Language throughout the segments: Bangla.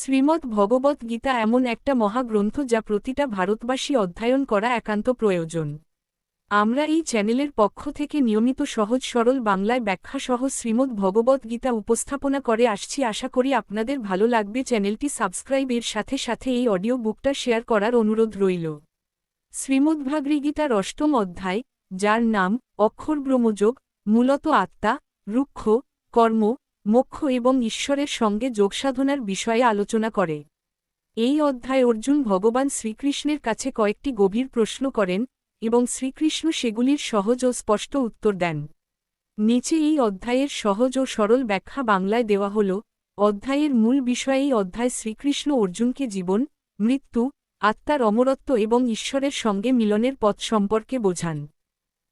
শ্রীমদ্ ভগবত গীতা এমন একটা মহাগ্রন্থ যা প্রতিটা ভারতবাসী অধ্যয়ন করা একান্ত প্রয়োজন। আমরা এই চ্যানেলের পক্ষ থেকে নিয়মিত সহজ সরল বাংলায় ব্যাখ্যাসহ শ্রীমদ্ ভগবত গীতা উপস্থাপনা করে আসছি। আশা করি আপনাদের ভালো লাগবে। চ্যানেলটি সাবস্ক্রাইব এর সাথে সাথে এই অডিও বুকটা শেয়ার করার অনুরোধ রইল। শ্রীমদ্ভাগৃগীতার অষ্টম অধ্যায়, যার নাম অক্ষর ব্রহ্মযোগ, মূলত আত্মা, রুক্ষ, কর্ম মোক্ষ এবং ঈশ্বরের সঙ্গে যোগসাধনার বিষয়ে আলোচনা করে। এই অধ্যায় অর্জুন ভগবান শ্রীকৃষ্ণের কাছে কয়েকটি গভীর প্রশ্ন করেন এবং শ্রীকৃষ্ণ সেগুলির সহজ ও স্পষ্ট উত্তর দেন। নিচে এই অধ্যায়ের সহজ ও সরল ব্যাখ্যা বাংলায় দেওয়া হল, অধ্যায়ের মূল বিষয়ে এই অধ্যায় শ্রীকৃষ্ণ অর্জুনকে জীবন, মৃত্যু, আত্মার অমরত্ব এবং ঈশ্বরের সঙ্গে মিলনের পথ সম্পর্কে বোঝান।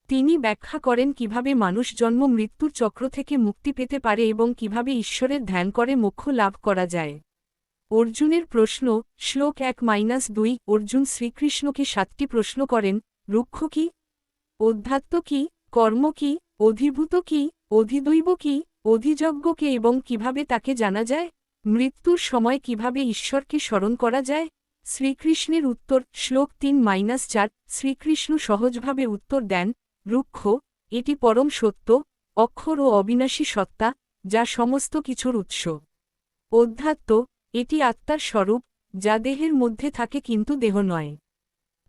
তিনি ব্যাখ্যা করেন কীভাবে মানুষ জন্ম মৃত্যুর চক্র থেকে মুক্তি পেতে পারে এবং কীভাবে ঈশ্বরের ধ্যান করে মোক্ষ লাভ করা যায়। অর্জুনের প্রশ্ন, শ্লোক এক মাইনাস দুই, অর্জুন শ্রীকৃষ্ণকে সাতটি প্রশ্ন করেন, রুক্ষ কি? অধ্যাত্ম কি? কর্ম কি? অধিভূত কি? অধিদৈব কি? অধিযজ্ঞকে এবং কীভাবে তাকে জানা যায়? মৃত্যুর সময় কীভাবে ঈশ্বরকে স্মরণ করা যায়? শ্রীকৃষ্ণের উত্তর, শ্লোক তিন মাইনাস চার, শ্রীকৃষ্ণ সহজভাবে উত্তর দেন রুক্ষ, এটি পরম সত্য, অক্ষর ও অবিনাশী সত্তা, যা সমস্ত কিছুর উৎস। অধ্যাত্ম, এটি আত্মার স্বরূপ, যা দেহের মধ্যে থাকে কিন্তু দেহ নয়।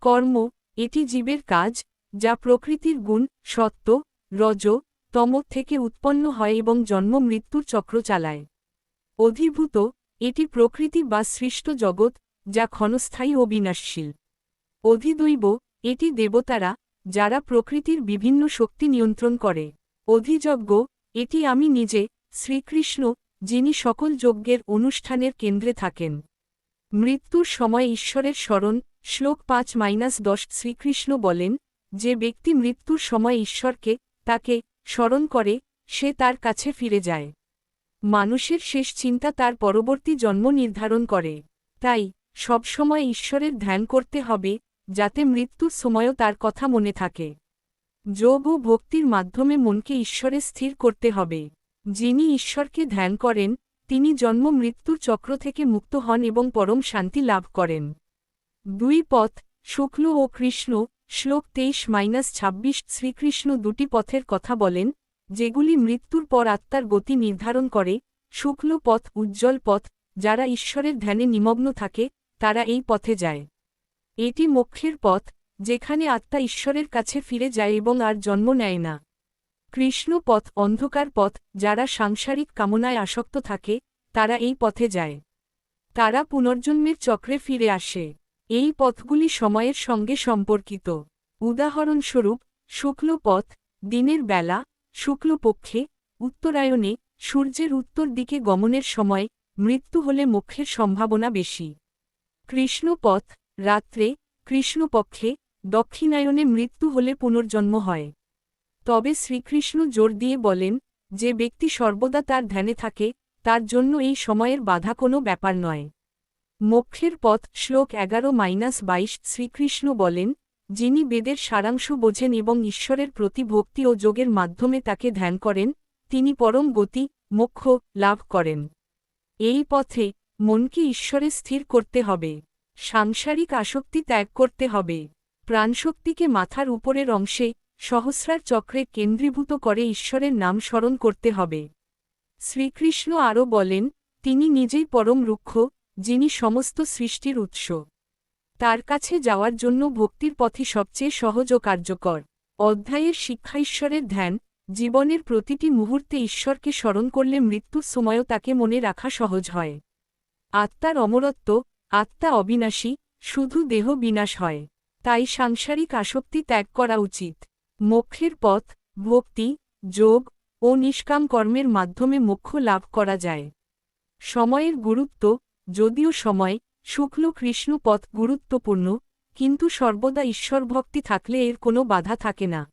কর্ম, এটি জীবের কাজ, যা প্রকৃতির গুণ, সত্য, রজ, তম থেকে উৎপন্ন হয় এবং জন্ম মৃত্যুর চক্র চালায়। অধিভূত, এটি প্রকৃতি বা সৃষ্ট জগৎ, যা ক্ষণস্থায়ী ও বিনাশশীল। অধিদৈব, এটি দেবতারা যারা প্রকৃতির বিভিন্ন শক্তি নিয়ন্ত্রণ করে। অধিযজ্ঞ, এটি আমি নিজে, শ্রীকৃষ্ণ, যিনি সকল যজ্ঞের অনুষ্ঠানের কেন্দ্রে থাকেন। মৃত্যুর সময় ঈশ্বরের স্মরণ, শ্লোক পাঁচ মাইনাস দশ, শ্রীকৃষ্ণ বলেন, যে ব্যক্তি মৃত্যুর সময় ঈশ্বরকে, তাকে, স্মরণ করে, সে তার কাছে ফিরে যায়। মানুষের শেষ চিন্তা তার পরবর্তী জন্ম নির্ধারণ করে। তাই, সবসময় ঈশ্বরের ধ্যান করতে হবে যাতে মৃত্যুর সময়ও তার কথা মনে থাকে। যোগ ও ভক্তির মাধ্যমে মনকে ঈশ্বরে স্থির করতে হবে। যিনি ঈশ্বরকে ধ্যান করেন, তিনি জন্ম মৃত্যুর চক্র থেকে মুক্ত হন এবং পরম শান্তি লাভ করেন। দুই পথ, শুক্ল ও কৃষ্ণ, শ্লোক তেইশ মাইনাস ছাব্বিশ শ্রীকৃষ্ণ দুটি পথের কথা বলেন, যেগুলি মৃত্যুর পর আত্মার গতি নির্ধারণ করে, শুক্ল পথ, উজ্জ্বল পথ, যারা ঈশ্বরের ধ্যানে নিমগ্ন থাকে, তারা এই পথে যায়। এটি মোক্ষের পথ, যেখানে আত্মা ঈশ্বরের কাছে ফিরে যায় এবং আর জন্ম নেয় না। কৃষ্ণ পথ অন্ধকার পথ, যারা সাংসারিক কামনায় আসক্ত থাকে, তারা এই পথে যায়। তারা পুনর্জন্মের চক্রে ফিরে আসে। এই পথগুলি সময়ের সঙ্গে সম্পর্কিত। উদাহরণস্বরূপ, শুক্ল পথ, দিনের বেলা, শুক্লপক্ষে, উত্তরায়ণে, সূর্যের উত্তর দিকে গমনের সময়, মৃত্যু হলে মোক্ষের সম্ভাবনা বেশি। কৃষ্ণপথ রাত্রে কৃষ্ণপক্ষে দক্ষিণায়নে মৃত্যু হলে পুনর্জন্ম হয়। তবে শ্রীকৃষ্ণ জোর দিয়ে বলেন, যে ব্যক্তি সর্বদা তার ধ্যানে থাকে, তার জন্য এই সময়ের বাধা কোনো ব্যাপার নয়। মোক্ষের পথ, শ্লোক এগারো মাইনাস বাইশ, শ্রীকৃষ্ণ বলেন, যিনি বেদের সারাংশ বোঝেন এবং ঈশ্বরের প্রতি ভক্তি ও যোগের মাধ্যমে তাকে ধ্যান করেন, তিনি পরম গতি, মোক্ষ লাভ করেন। এই পথে মনকে ঈশ্বরে স্থির করতে হবে। সাংসারিক আসক্তি ত্যাগ করতে হবে। প্রাণশক্তিকে মাথার উপরের অংশে সহস্রার চক্রে কেন্দ্রীভূত করে ঈশ্বরের নাম স্মরণ করতে হবে। শ্রীকৃষ্ণ আরও বলেন, তিনি নিজেই পরম রুক্ষ, যিনি সমস্ত সৃষ্টির উৎস। তার কাছে যাওয়ার জন্য ভক্তির পথই সবচেয়ে সহজ ও কার্যকর। অধ্যায়ের শিক্ষা ঈশ্বরের ধ্যান, জীবনের প্রতিটি মুহূর্তে ঈশ্বরকে স্মরণ করলে মৃত্যুর সময়ও তাকে মনে রাখা সহজ হয়। আত্মার অমরত্ব আত্মা অবিনাশী, শুধু দেহ বিনাশ হয়। তাই সাংসারিক আসক্তি ত্যাগ করা উচিত। মোক্ষের পথ, ভক্তি, যোগ ও নিষ্কাম কর্মের মাধ্যমে মোক্ষ লাভ করা যায়। সময়ের গুরুত্ব, যদিও সময়, শুক্ল কৃষ্ণ পথ গুরুত্বপূর্ণ, কিন্তু সর্বদা ঈশ্বরভক্তি থাকলে এর কোনো বাধা থাকে না।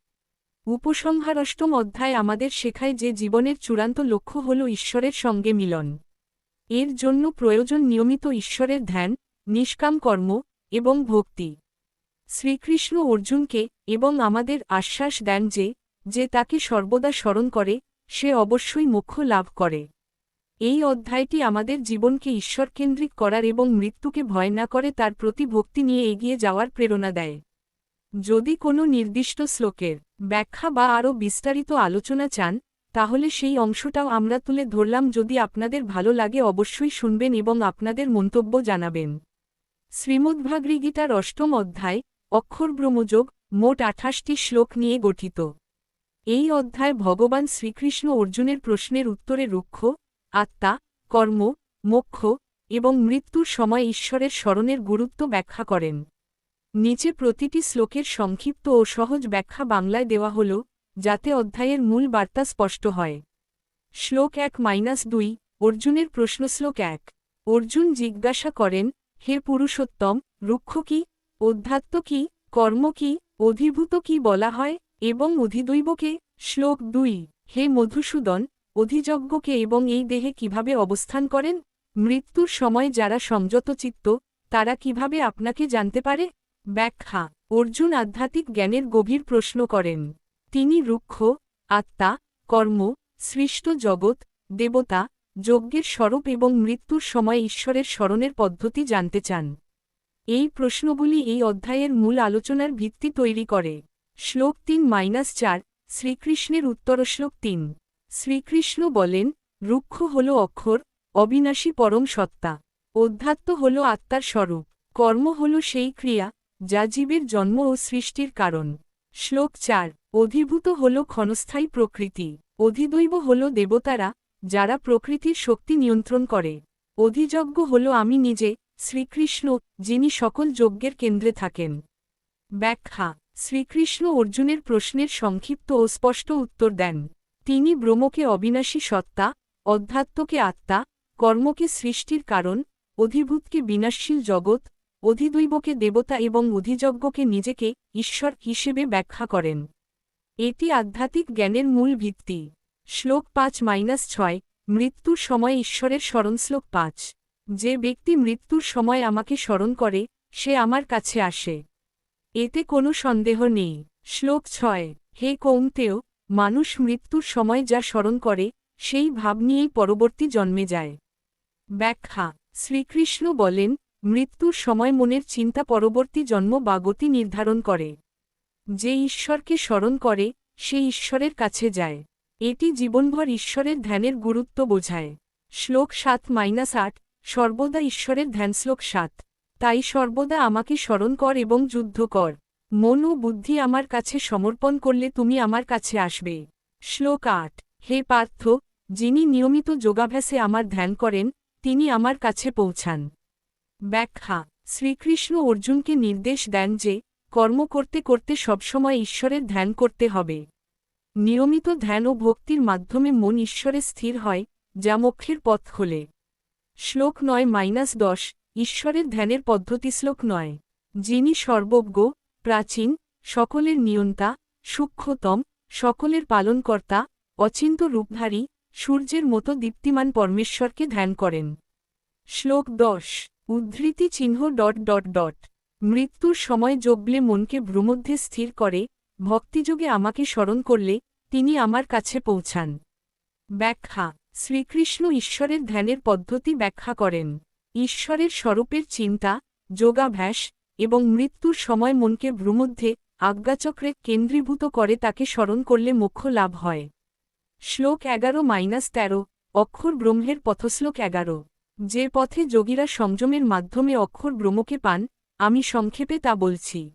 উপসংহার অষ্টম অধ্যায় আমাদের শেখায় যে জীবনের চূড়ান্ত লক্ষ্য হল ঈশ্বরের সঙ্গে মিলন। এর জন্য প্রয়োজন নিয়মিত ঈশ্বরের ধ্যান, নিষ্কাম কর্ম এবং ভক্তি। শ্রীকৃষ্ণ অর্জুনকে এবং আমাদের আশ্বাস দেন যে যে তাকে সর্বদা স্মরণ করে, সে অবশ্যই মোক্ষ লাভ করে। এই অধ্যায়টি আমাদের জীবনকে ঈশ্বরকেন্দ্রিক করার এবং মৃত্যুকে ভয় না করে তার প্রতি ভক্তি নিয়ে এগিয়ে যাওয়ার প্রেরণা দেয়। যদি কোনো নির্দিষ্ট শ্লোকের ব্যাখ্যা বা আরও বিস্তারিত আলোচনা চান তাহলে সেই অংশটাও আমরা তুলে ধরলাম যদি আপনাদের ভালো লাগে অবশ্যই শুনবেন এবং আপনাদের মন্তব্য জানাবেন। শ্রীমদ্ভাগৃগীতার অষ্টম অধ্যায়, অক্ষর ব্রহ্মযোগ, মোট আঠাশটি শ্লোক নিয়ে গঠিত। এই অধ্যায় ভগবান শ্রীকৃষ্ণ অর্জুনের প্রশ্নের উত্তরে রুক্ষ, আত্মা, কর্ম, মোক্ষ এবং মৃত্যুর সময় ঈশ্বরের স্মরণের গুরুত্ব ব্যাখ্যা করেন। নিচে প্রতিটি শ্লোকের সংক্ষিপ্ত ও সহজ ব্যাখ্যা বাংলায় দেওয়া হল যাতে অধ্যায়ের মূল বার্তা স্পষ্ট হয়। শ্লোক এক মাইনাস দুই, অর্জুনের প্রশ্ন শ্লোক এক। অর্জুন জিজ্ঞাসা করেন, হে পুরুষোত্তম, রুক্ষ কি, অধ্যাত্ম কি, কর্ম কি, অধিভূত কি বলা হয়, এবং অধিদৈবকে শ্লোক দুই, হে মধুসূদন অধিযজ্ঞকে এবং এই দেহে কীভাবে অবস্থান করেন? মৃত্যুর সময় যারা সংযত চিত্ত, তারা কীভাবে আপনাকে জানতে পারে? ব্যাখ্যা, অর্জুন আধ্যাত্মিক জ্ঞানের গভীর প্রশ্ন করেন। তিনি রুক্ষ, আত্মা, কর্ম, সৃষ্ট জগৎ, দেবতা, যজ্ঞের স্বরূপ এবং মৃত্যুর সময় ঈশ্বরের স্মরণের পদ্ধতি জানতে চান। এই প্রশ্নগুলি এই অধ্যায়ের মূল আলোচনার ভিত্তি তৈরি করে। শ্লোক তিন মাইনাস চার, শ্রীকৃষ্ণের উত্তরশ্লোক তিন। শ্রীকৃষ্ণ বলেন, রুক্ষ হল অক্ষর, অবিনাশী পরম সত্তা। অধ্যাত্ম হল আত্মার স্বরূপ। কর্ম হল সেই ক্রিয়া, যা জীবের জন্ম ও সৃষ্টির কারণ। শ্লোক চার অধিভূত হল ক্ষণস্থায়ী প্রকৃতি, অধিদৈব হল দেবতারা, যারা প্রকৃতির শক্তি নিয়ন্ত্রণ করে। অধিযজ্ঞ হল আমি নিজে, শ্রীকৃষ্ণ, যিনি সকল যজ্ঞের কেন্দ্রে থাকেন। ব্যাখ্যা, শ্রীকৃষ্ণ অর্জুনের প্রশ্নের সংক্ষিপ্ত ও স্পষ্ট উত্তর দেন। তিনি ব্রহ্মকে অবিনাশী সত্তা, অধ্যাত্মকে আত্মা, কর্মকে সৃষ্টির কারণ, অধিভূতকে বিনাশশীল জগৎ, অধিদৈবকে দেবতা এবং অধিযজ্ঞকে নিজেকে ঈশ্বর হিসেবে ব্যাখ্যা করেন। এটি আধ্যাত্মিক জ্ঞানের মূল ভিত্তি। শ্লোক পাঁচ মাইনাস ছয়, মৃত্যুর সময় ঈশ্বরের স্মরণ। শ্লোক পাঁচ, যে ব্যক্তি মৃত্যুর সময় আমাকে স্মরণ করে, সে আমার কাছে আসে। এতে কোনো সন্দেহ নেই। শ্লোক ছয়, হে কৌন্তেয়, মানুষ মৃত্যুর সময় যা স্মরণ করে, সেই ভাব নিয়েই পরবর্তী জন্মে যায়। ব্যাখ্যা, শ্রীকৃষ্ণ বলেন, মৃত্যুর সময় মনের চিন্তা পরবর্তী জন্ম বা গতি নির্ধারণ করে। যে ঈশ্বরকে স্মরণ করে, সে ঈশ্বরের কাছে যায়। এটি জীবনভর ঈশ্বরের ধ্যানের গুরুত্ব বোঝায়। শ্লোক সাত মাইনাস আট, সর্বদা ঈশ্বরের ধ্যান। শ্লোক সাত, তাই সর্বদা আমাকে স্মরণ কর এবং যুদ্ধ কর। মন ও বুদ্ধি আমার কাছে সমর্পণ করলে তুমি আমার কাছে আসবে। শ্লোক আট, হে পার্থ, যিনি নিয়মিত যোগাভ্যাসে আমার ধ্যান করেন, তিনি আমার কাছে পৌঁছান। ব্যাখ্যা, শ্রীকৃষ্ণ অর্জুনকে নির্দেশ দেন যে কর্ম করতে করতে সবসময় ঈশ্বরের ধ্যান করতে হবে। নিয়মিত ধ্যান ও ভক্তির মাধ্যমে মন ঈশ্বরে স্থির হয়, যা মক্ষের পথ খোলে। শ্লোক নয় মাইনাস দশ, ঈশ্বরের ধ্যানের পদ্ধতি শ্লোক নয়। যিনি সর্বজ্ঞ, প্রাচীন, সকলের নিয়ন্তা, সূক্ষ্মতম, সকলের পালনকর্তা, অচিন্ত রূপধারী, সূর্যের মতো দীপ্তিমান পরমেশ্বরকে ধ্যান করেন। শ্লোক দশ, উদ্ধৃতি চিহ্ন ডট ডট ডট। মৃত্যুর সময় যোগলে মনকে ভ্রুমধ্যে স্থির করে, ভক্তিযোগে আমাকে স্মরণ করলে, তিনি আমার কাছে পৌঁছান। ব্যাখ্যা, শ্রীকৃষ্ণ ঈশ্বরের ধ্যানের পদ্ধতি ব্যাখ্যা করেন। ঈশ্বরের স্বরূপের চিন্তা, যোগাভ্যাস এবং মৃত্যুর সময় মনকে ভ্রুমধ্যে আজ্ঞাচক্রে কেন্দ্রীভূত করে তাকে স্মরণ করলে মোক্ষ লাভ হয়। শ্লোক এগারো মাইনাস তেরো, অক্ষর ব্রহ্মের পথশ্লোক এগারো। যে পথে যোগীরা সংযমের মাধ্যমে অক্ষর ব্রহ্মকে পান আমি সংক্ষেপে তা বলছি।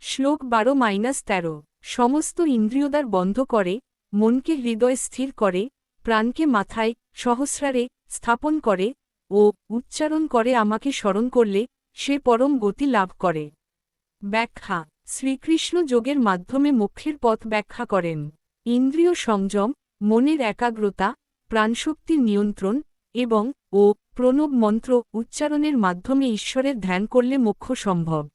শ্লোক বারো মাইনাস তেরো। সমস্ত ইন্দ্রিয়দ্বার বন্ধ করে, মনকে হৃদয় স্থির করে, প্রাণকে মাথায় সহস্রারে স্থাপন করে ও উচ্চারণ করে আমাকে স্মরণ করলে সে পরম গতি লাভ করে। ব্যাখ্যা। শ্রীকৃষ্ণ যোগের মাধ্যমে মুখ্যের পথ ব্যাখ্যা করেন। ইন্দ্রিয় সংযম, মনের একাগ্রতা, প্রাণশক্তির নিয়ন্ত্রণ এবং ও প্রণব মন্ত্র উচ্চারণের মাধ্যমে ঈশ্বরের ধ্যান করলে মোক্ষ সম্ভব।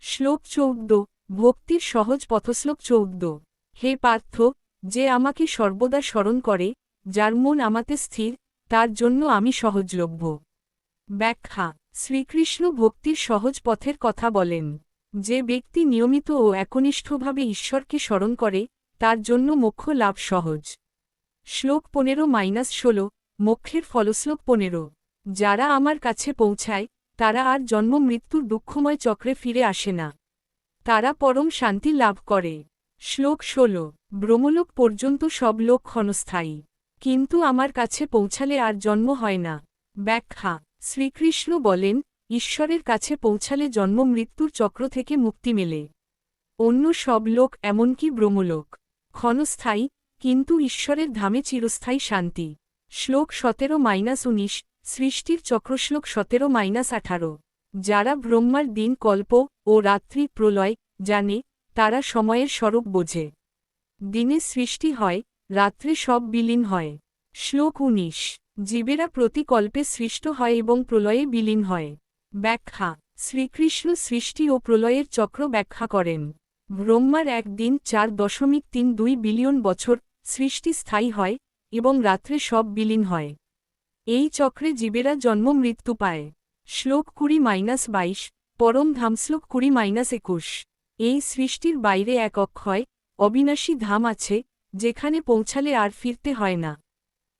শ্লোক চৌদ্দ, ভক্তির সহজ পথশ্লোক চৌদ্দ। হে পার্থ, যে আমাকে সর্বদা স্মরণ করে, যার মন আমাতে স্থির, তার জন্য আমি সহজলভ্য। ব্যাখ্যা, শ্রীকৃষ্ণ ভক্তির সহজ পথের কথা বলেন। যে ব্যক্তি নিয়মিত ও একনিষ্ঠভাবে ঈশ্বরকে স্মরণ করে, তার জন্য মোক্ষ লাভ সহজ। শ্লোক পনেরো মাইনাস ষোলো, মোক্ষের ফলশ্লোক পনেরো। যারা আমার কাছে পৌঁছায়, তারা আর জন্ম মৃত্যুর দুঃখময় চক্রে ফিরে আসে না। তারা পরম শান্তি লাভ করে। শ্লোক ষোলো, ব্রহ্মলোক পর্যন্ত সব লোক ক্ষণস্থায়ী। কিন্তু আমার কাছে পৌঁছালে আর জন্ম হয় না। ব্যাখ্যা, শ্রীকৃষ্ণ বলেন, ঈশ্বরের কাছে পৌঁছালে জন্ম মৃত্যুর চক্র থেকে মুক্তি মেলে। অন্য সব লোক এমনকি ব্রহ্মলোক। ক্ষণস্থায়ী, কিন্তু ঈশ্বরের ধামে চিরস্থায়ী শান্তি। শ্লোক সতেরো মাইনাস উনিশ সৃষ্টির চক্রশ্লোক সতেরো মাইনাস আঠারো, যারা ব্রহ্মার দিন কল্প ও রাত্রি প্রলয় জানে, তারা সময়ের স্বরূপ বোঝে। দিনে সৃষ্টি হয়, রাত্রে সব বিলীন হয়। শ্লোক উনিশ, জীবেরা প্রতিকল্পে সৃষ্ট হয় এবং প্রলয়ে বিলীন হয়। ব্যাখ্যা, শ্রীকৃষ্ণ সৃষ্টি ও প্রলয়ের চক্র ব্যাখ্যা করেন। ব্রহ্মার একদিন চার দশমিক তিন দুই বিলিয়ন বছর সৃষ্টি স্থায়ী হয় এবং রাত্রে সব বিলীন হয়। এই চক্রে জীবেরা জন্ম মৃত্যু পায়। শ্লোক কুড়ি মাইনাস বাইশ, পরম ধাম শ্লোক কুড়ি মাইনাস একুশ। এই সৃষ্টির বাইরে এক অক্ষয়, অবিনাশী ধাম আছে, যেখানে পৌঁছালে আর ফিরতে হয় না।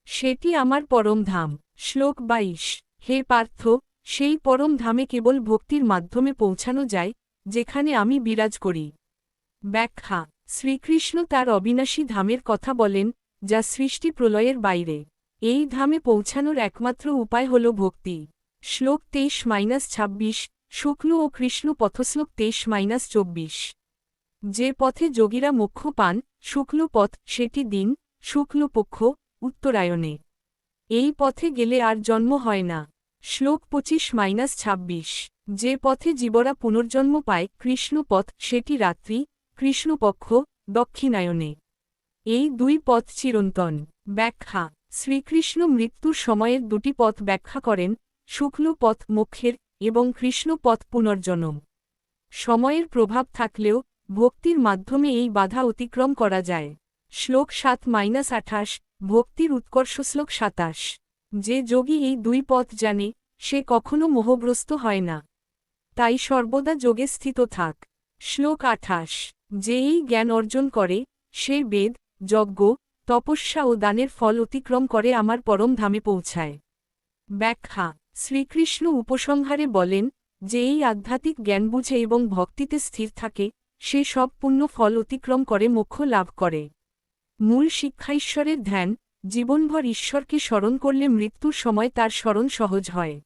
সেটি আমার পরম ধাম। শ্লোক বাইশ, হে পার্থ, সেই পরম ধামে কেবল ভক্তির মাধ্যমে পৌঁছানো যায়, যেখানে আমি বিরাজ করি। ব্যাখ্যা, শ্রীকৃষ্ণ তার অবিনাশী ধামের কথা বলেন, যা সৃষ্টি প্রলয়ের বাইরে। এই ধামে পৌঁছানোর একমাত্র উপায় হল ভক্তি। শ্লোক তেইশ মাইনাস ছাব্বিশ, শুক্ল ও কৃষ্ণ পথশ্লোক তেইশ মাইনাস চব্বিশ। যে পথে যোগীরা মোক্ষ পান, শুক্ল পথ, সেটি দিন শুক্লপক্ষ উত্তরায়ণে। এই পথে গেলে আর জন্ম হয় না। শ্লোক পঁচিশ মাইনাস ছাব্বিশ, যে পথে জীবরা পুনর্জন্ম পায় কৃষ্ণপথ সেটি রাত্রি কৃষ্ণপক্ষ দক্ষিণায়নে। এই দুই পথ চিরন্তন। ব্যাখ্যা শ্রীকৃষ্ণ মৃত্যুর সময়ের দুটি পথ ব্যাখ্যা করেন, শুক্ল পথ মোক্ষের এবং কৃষ্ণ পথ পুনর্জন্ম। সময়ের প্রভাব থাকলেও ভক্তির মাধ্যমে এই বাধা অতিক্রম করা যায়। শ্লোক সাত মাইনাস আঠাশ, ভক্তির উৎকর্ষ শ্লোক সাতাশ। যে যোগী এই দুই পথ জানে, সে কখনো মোহগ্রস্ত হয় না। তাই সর্বদা যোগে স্থিত থাক। শ্লোক আঠাশ, যে এই জ্ঞান অর্জন করে, সে বেদ, যজ্ঞ তপস্যা ও দানের ফল অতিক্রম করে আমার পরম ধামে পৌঁছায়। ব্যাখ্যা, শ্রীকৃষ্ণ উপসংহারে বলেন, যে এই আধ্যাত্মিক জ্ঞান বুঝে এবং ভক্তিতে স্থির থাকে, সে সব পুণ্য ফল অতিক্রম করে, মোক্ষ লাভ করে। মূল শিক্ষা ঈশ্বরের ধ্যান, জীবনভর ঈশ্বরকে স্মরণ করলে মৃত্যুর সময় তার স্মরণ সহজ হয়।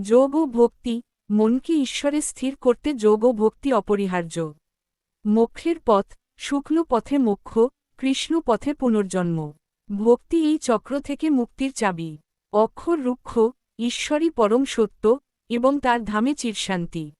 যোগ ও ভক্তি, মনকে ঈশ্বরে স্থির করতে যোগ ও ভক্তি অপরিহার্য। মোক্ষের পথ, শুক্ল পথে মোক্ষ কৃষ্ণ পথে পুনর্জন্ম। ভক্তি এই চক্র থেকে মুক্তির চাবি। অক্ষর রুক্ষ, ঈশ্বরই পরম সত্য, এবং তার ধামে চিরশান্তি।